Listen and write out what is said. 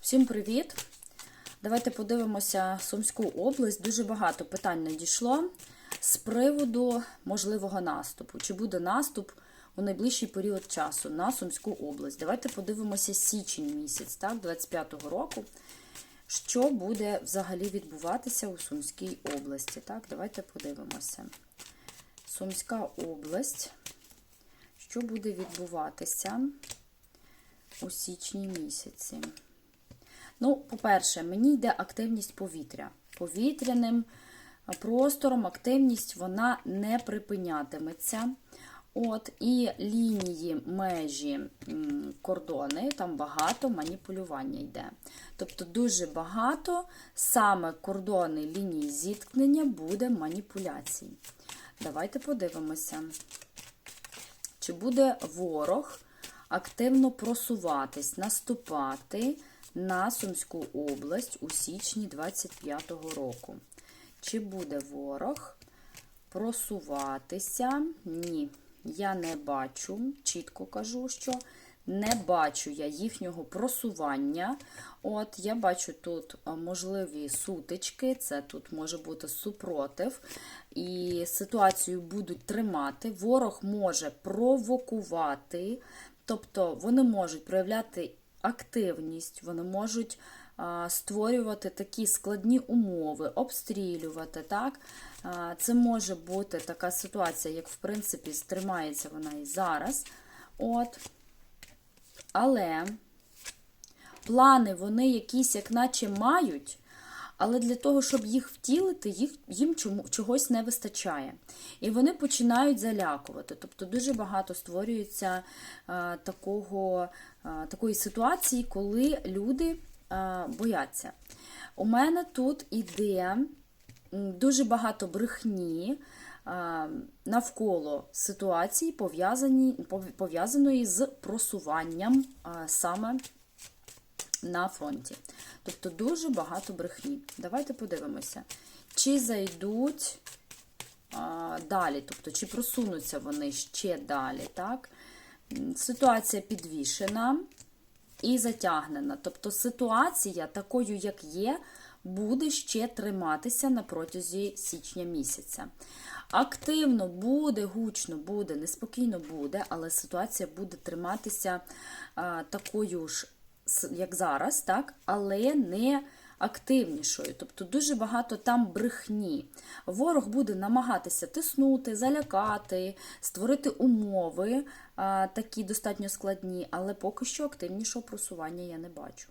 Всім привіт! Давайте подивимося Сумську область. Дуже багато питань надійшло з приводу можливого наступу. Чи буде наступ у найближчий період часу на Сумську область? Давайте подивимося січень місяць, так, 25-го року. Що буде взагалі відбуватися у Сумській області? Так, давайте подивимося. Сумська область. Що буде відбуватися у січні місяці? Ну, по-перше, мені йде активність повітря. Повітряним простором активність вона не припинятиметься. От, І лінії, межі, кордони, там багато маніпулювання йде. Тобто дуже багато саме кордони лінії зіткнення буде маніпуляцій. Давайте подивимося, чи буде ворог активно просуватись, наступати на Сумську область у січні 25-го року. Чи буде ворог просуватися? Ні, я не бачу, чітко кажу, що не бачу я їхнього просування. От, я бачу тут можливі сутички, це тут може бути супротив, і ситуацію будуть тримати. Ворог може провокувати, тобто вони можуть проявляти активність, вони можуть створювати такі складні умови, обстрілювати. так. Це може бути така ситуація, як, в принципі, стримається вона і зараз. От. Але плани вони якісь, як наче мають, але для того, щоб їх втілити, їх, їм чогось не вистачає. І вони починають залякувати. Тобто дуже багато створюється а, такого, а, такої ситуації, коли люди а, бояться. У мене тут іде дуже багато брехні навколо ситуації, пов'язаної з просуванням саме на фронті. Тобто дуже багато брехні. Давайте подивимося, чи зайдуть а, далі, тобто, чи просунуться вони ще далі. так? Ситуація підвішена і затягнена. Тобто ситуація, такою, як є, буде ще триматися на протязі січня місяця. Активно буде, гучно буде, неспокійно буде, але ситуація буде триматися а, такою ж як зараз, так, але не активнішою. Тобто дуже багато там брехні. Ворог буде намагатися тиснути, залякати, створити умови, такі достатньо складні, але поки що активнішого просування я не бачу.